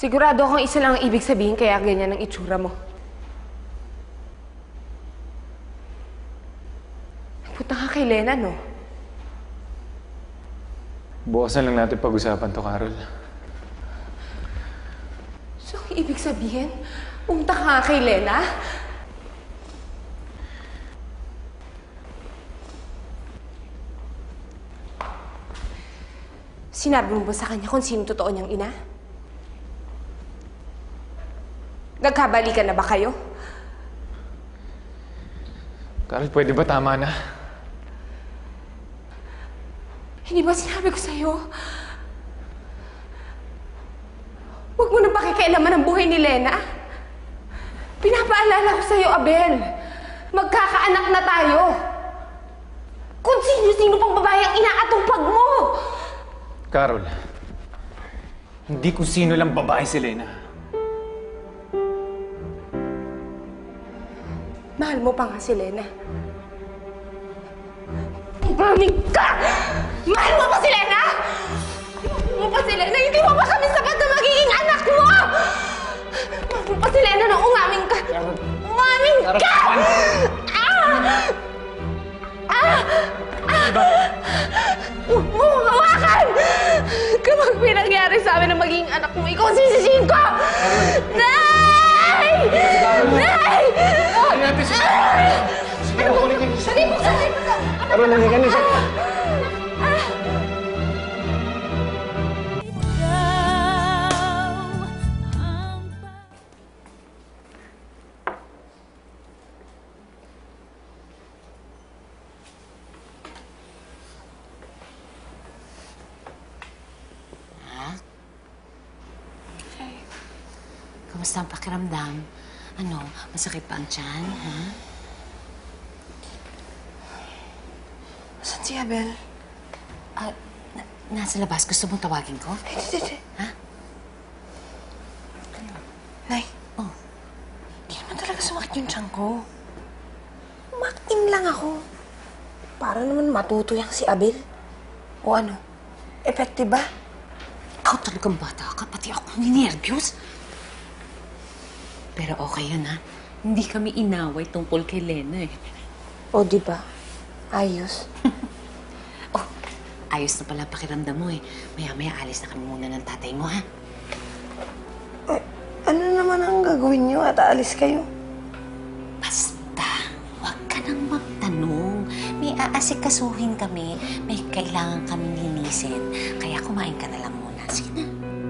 Sigurado akong isa lang ang ibig sabihin kaya ganyan ang itsura mo. Punta ka kay Lena, no? Bukasan lang natin pag-usapan to, Carol. So, ang ibig sabihin, pumunta ka nga kay Lena? Sinabi mo ba sa kanya kung sino totoo niyang ina? Nagkabalikan na ba kayo? Carol, pwede ba tama na? Hindi ba sinabi ko sa'yo? Huwag mo na pakikialaman ang buhay ni Lena. Pinapaalala ko sa'yo, Abel. Magkakaanak na tayo. Kung sino-sino pang babae ang inaatupag mo. Carol, hindi kung sino lang babae si Lena. Mahal mo pa nga si Lena. Umamin ka! Mahal mo pa si Lena? Mahal mo pa si Lena? Hindi mo pa kami sapat na magiging anak mo! Mahal mo pa si Lena nung umamin ka! Umamin ka! Ah! Ah! Ah! Hawakan! Kapag pinangyari sa amin na magiging anak mo, ikaw ang sisisihin ko! Carol, nandito ka na siya. Kamusta ang pakiramdam? Ano, masakit pa ang tiyan, ha? Si Abel? Ah, na- nasa labas. Gusto mong tawagin ko? Ha? Nay, Oh, hindi naman talaga sumakit yung tiyan ko. Umakting lang ako. Para naman matutuyang si Abel. O ano? Effective ba? ikaw talagang bata ka. Pati ako ninervyos. Pero okay yun, ha? Hindi kami inaway tungkol kay Lena, eh. O di ba? Ayos. Ayos na pala pakiramdam mo, eh. Maya-maya alis na kami muna ng tatay mo, ha? Eh, ano naman ang gagawin niyo at aalis kayo? Basta, huwag ka nang magtanong. May aasikasuhin kami. May kailangan kaming linisin. Kaya kumain ka na lang muna. Sige na.